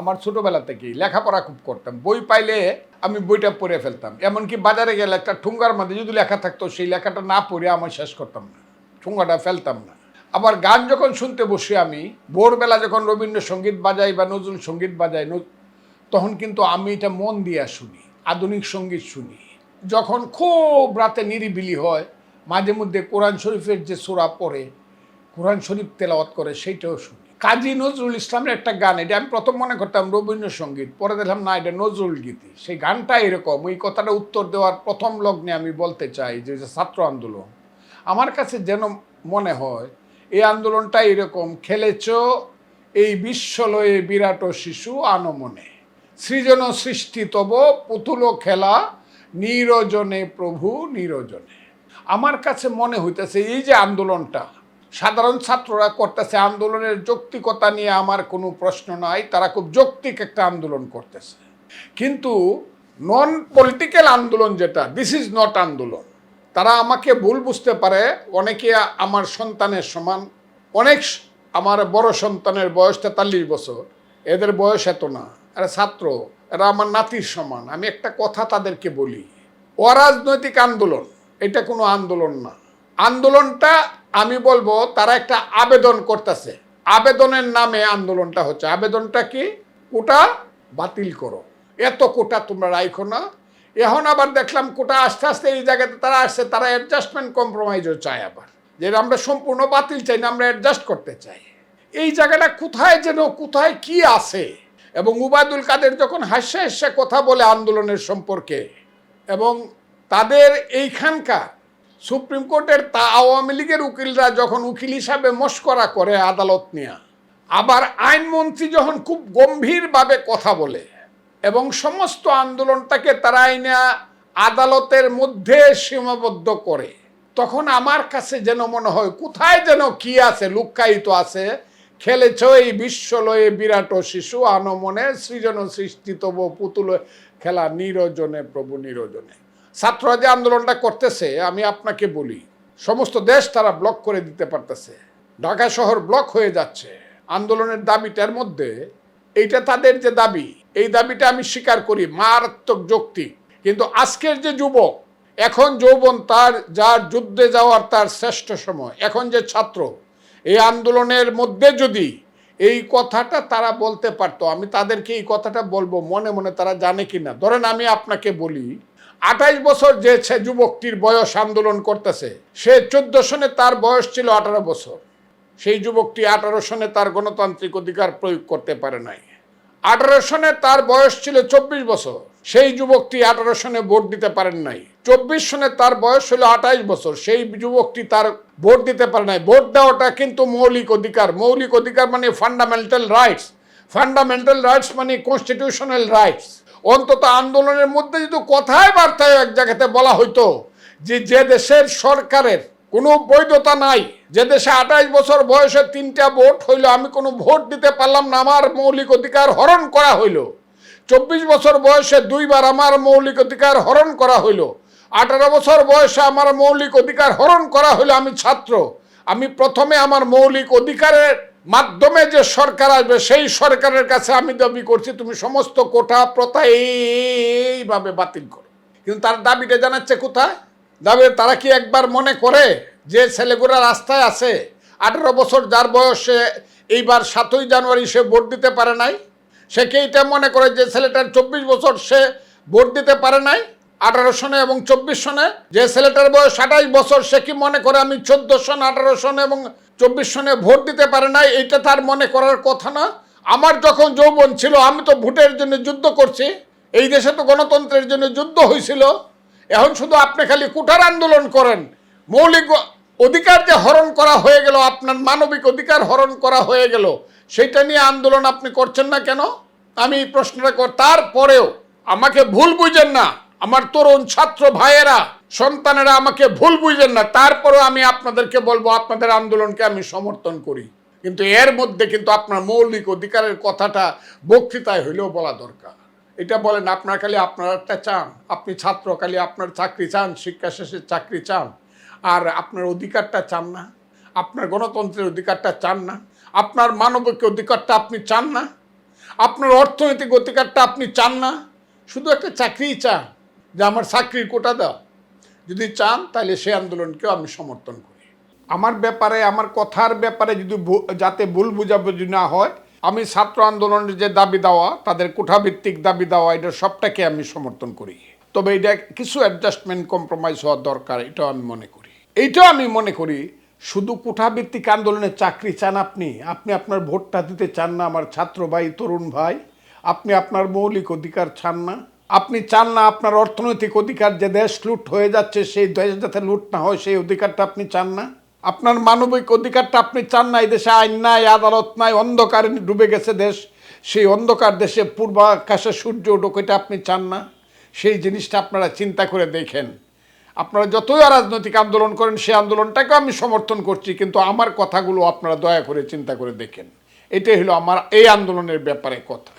আমার ছোটবেলা থেকেই লেখাপড়া খুব করতাম। বই পাইলে আমি বইটা পড়ে ফেলতাম। এমনকি বাজারে গেলে একটা ঠুঙ্গার মধ্যে যদি লেখা থাকতো, সেই লেখাটা না পড়ে আমি শেষ করতাম না। ঠুঙ্গাটা ফেলতাম না। আবার গান যখন শুনতে বসি আমি, ভোরবেলা যখন রবীন্দ্রসঙ্গীত বাজাই বা নজরুল সংগীত বাজাই তখন কিন্তু আমি এটা মন দিয়া শুনি, আধুনিক সংগীত শুনি। যখন খুব রাতে নিরিবিলি হয়, মাঝে মধ্যে কোরআন শরীফের যে সোরা পড়ে, কোরআন শরীফ তেলাওয়াত করে, সেইটাও শুনি। কাজী নজরুল ইসলামের একটা গান, এটা আমি প্রথম মনে করতাম রবীন্দ্রসঙ্গীত, পরে দেখলাম না, এটা নজরুল গীতি। সেই গানটা এরকম, ওই কথাটা উত্তর দেওয়ার প্রথম লগ্নে আমি বলতে চাই যে ছাত্র আন্দোলন। আমার কাছে যেন মনে হয়, এই আন্দোলনটা এরকম, খেলেছ এই বিশ্বলয়ে বিরাট শিশু আনমনে। সৃজন সৃষ্টি তব, পুতুল খেলা, নিরজনে প্রভু নিরজনে। আমার কাছে মনে হইতেছে এই যে আন্দোলনটা সাধারণ ছাত্ররা করতেছে আন্দোলনের যৌক্তিকতা নিয়ে আমার কোনো প্রশ্ন নাই, তারা খুব যৌক্তিক একটা আন্দোলন করতেছে। কিন্তু নন পলিটিক্যাল আন্দোলন যেটা দিস ইজ নট আন্দোলন। তারা আমাকে ভুল বুঝতে পারে, অনেকে আমার সন্তানের সমান, অনেক আমার বড় সন্তানের বয়স তেতাল্লিশ বছর, এদের বয়স এত না, এরা ছাত্র, এরা আমার নাতির সমান, আমি একটা কথা তাদেরকে বলি, অরাজনৈতিক আন্দোলন, এটা কোনো আন্দোলন না। আন্দোলনটা আমি বলব, তারা একটা আবেদন করতেছে। আবেদনের নামে আন্দোলনটা হচ্ছে। আবেদনটা কি? কোটা বাতিল করো। এত কোটা তোমরা রাইখো না। এখন আবার দেখলাম কোটা আস্তে আস্তে এই জায়গাতে তারা আসছে, তারা অ্যাডজাস্টমেন্ট কম্প্রোমাইজও চায় আবার। যে আমরা সম্পূর্ণ বাতিল চাই না, আমরা অ্যাডজাস্ট করতে চাই। এই জায়গাটা কোথায় যেন, কোথায় কি আছে? এবং উবায়দুল কাদের যখন হাস্যে হাস্যে কথা বলে আন্দোলনের সম্পর্কে, এবং তাদের এইখানকার সুপ্রিম কোর্টের তা আওয়ামী লীগের উকিলরা যখন উকিল হিসাবে মস্করা করে আদালত নিয়ে, আবার আইনমন্ত্রী যখন খুব গম্ভীরভাবে কথা বলে এবং সমস্ত আন্দোলনটাকে তারা আইনে আদালতের মধ্যে সীমাবদ্ধ করে, তখন আমার কাছে যেন মনে হয়, কোথায় যেন কি আছে, লুক্কায়িত আছে, খেলেছ এই বিশ্বলয়ে বিরাট শিশু, আনমনে সৃজন সৃষ্টি তব পুতুল খেলা, নিরজনে প্রভু নিরজনে। ছাত্ররা যে আন্দোলনটা করতেছে, আমি আপনাকে বলি, সমস্ত দেশ তারা ব্লক করে দিতে পারতেছে। ঢাকা শহর ব্লক হয়ে যাচ্ছে। আন্দোলনের দাবিটার মধ্যে এইটা তাদের যে দাবি, এই দাবিটা আমি স্বীকার করি, মারাত্মক যৌক্তিক। কিন্তু আজকের যে যুবক, এখন যৌবন তার, যার যুদ্ধে যাওয়ার তার শ্রেষ্ঠ সময়। এখন যে ছাত্র, এই আন্দোলনের মধ্যে যদি এই কথাটা তারা বলতে পারতো, আমি তাদেরকে এই কথাটা বলব, মনে মনে তারা জানে কি না ধরেন আমি আপনাকে বলি আঠাইশ বছর যে যুবকটির বয়স আন্দোলন করতেছে, সে চোদ্দ সনে তার বয়স ছিল আঠারো বছর। সেই যুবকটি আঠারো সনে তার গণতান্ত্রিক অধিকার প্রয়োগ করতে পারে নাই। আঠারো সনে তার বয়স ছিল চব্বিশ বছর। সেই যুবকটি আঠারো সনে ভোট দিতে পারেন নাই। চব্বিশ সনে তার বয়স হলো আঠাইশ বছর। সেই যুবকটি তার ভোট দিতে পারে নাই। ভোট দেওয়াটা কিন্তু মৌলিক অধিকার। মৌলিক অধিকার মানে ফান্ডামেন্টাল রাইটস ফান্ডামেন্টাল রাইটস মানে কনস্টিটিউশনাল রাইটস অন্তত আন্দোলনের মধ্যে যদি কথায় বার্তায় এক জায়গাতে বলা হইতো যে যে দেশের সরকারের কোনো বৈধতা নাই, যে দেশে আঠাইশ বছর বয়সে তিনটা ভোট হইল, আমি কোনো ভোট দিতে পারলাম না, আমার মৌলিক অধিকার হরণ করা হইল। চব্বিশ বছর বয়সে দুইবার আমার মৌলিক অধিকার হরণ করা হইল। আঠারো বছর বয়সে আমার মৌলিক অধিকার হরণ করা হইল, আমি ছাত্র। আমি প্রথমে আমার মৌলিক অধিকারের মাধ্যমে যে সরকার আসবে, সেই সরকারের কাছে আমি দাবি করছি, তুমি সমস্ত কোটা প্রথা এইভাবে বাতিল করো। কিন্তু তার দাবিটা জানাচ্ছে কোথায়? দাবি তারা কি একবার মনে করে যে ছেলেগুলা রাস্তায় আছে, আঠেরো বছর যার বয়সে এইবার সাতই জানুয়ারি সে ভোট দিতে পারে নাই? সে কি এটা মনে করে যে ছেলেটার চব্বিশ বছর সে ভোট দিতে পারে নাই? আঠারো সনে এবং চব্বিশ সনে? যে ছেলেটার বয়স আঠাইশ বছর, সে কি মনে করে আমি চোদ্দ সন, আঠারো সনে এবং চব্বিশ সনে ভোট দিতে পারে নাই এটা তার মনে করার কথা না। আমার যখন যৌবন ছিল, আমি তো ভোটের জন্য যুদ্ধ করছি। এই দেশে তো গণতন্ত্রের জন্য যুদ্ধ হয়েছিল এখন শুধু আপনি খালি কুঠার আন্দোলন করেন। মৌলিক অধিকার যে হরণ করা হয়ে গেল, আপনার মানবিক অধিকার হরণ করা হয়ে গেল সেটা নিয়ে আন্দোলন আপনি করছেন না কেন? আমি প্রশ্নটা কর তারপরেও আমাকে ভুল বুঝেন না। আমার তরুণ ছাত্র ভাইয়েরা, সন্তানেরা আমাকে ভুল বুঝেন না, তারপরেও আমি আপনাদেরকে বলব, আপনাদের আন্দোলনকে আমি সমর্থন করি। কিন্তু এর মধ্যে কিন্তু আপনার মৌলিক অধিকারের কথাটা বক্তৃতায় হইলেও বলা দরকার। এটা বলেন, আপনার খালি আপনার একটা চান, আপনি ছাত্র, খালি আপনার চাকরি চান, শিক্ষা শেষে চাকরি চান, আর আপনার অধিকারটা চান না, আপনার গণতন্ত্রের অধিকারটা চান না, আপনার মানবিক অধিকারটা আপনি চান না, আপনার অর্থনৈতিক অধিকারটা আপনি চান না, শুধু একটা চাকরিই চান। যে আমার চাকরির কোটা দাও। যদি চান, তাহলে সেই আন্দোলনকেও আমি সমর্থন করি। আমার ব্যাপারে, আমার কথার ব্যাপারে যদি যাতে ভুল বুঝাবুঝি না হয়, আমি ছাত্র আন্দোলনের যে দাবি দেওয়া, তাদের কোঠাভিত্তিক দাবি দেওয়া, এটা সবটাকে আমি সমর্থন করি। তবে এটা কিছু অ্যাডজাস্টমেন্ট কম্প্রোমাইজ হওয়ার দরকার, এটাও আমি মনে করি। এইটাও আমি মনে করি, শুধু কোঠাভিত্তিক আন্দোলনে চাকরি চান আপনি। আপনি আপনার ভোটটা দিতে চান না, আমার ছাত্র ভাই, তরুণ ভাই। আপনি আপনার মৌলিক অধিকার চান না। আপনি চান না আপনার অর্থনৈতিক অধিকার যে দেশ লুট হয়ে যাচ্ছে, সেই দেশ যাতে লুট না হয়, সেই অধিকারটা আপনি চান না? আপনার মানবিক অধিকারটা আপনি চান না, এই দেশে আইন নাই, আদালত নাই, অন্ধকারে ডুবে গেছে দেশ, সেই অন্ধকার দেশে পূর্বাকাশে সূর্য এটা আপনি চান না? সেই জিনিসটা আপনারা চিন্তা করে দেখেন। আপনারা যতই রাজনৈতিক আন্দোলন করেন, সেই আন্দোলনটাকে আমি সমর্থন করছি, কিন্তু আমার কথাগুলো আপনারা দয়া করে চিন্তা করে দেখেন। এটাই হলো আমার, এই আন্দোলনের ব্যাপারে কথা।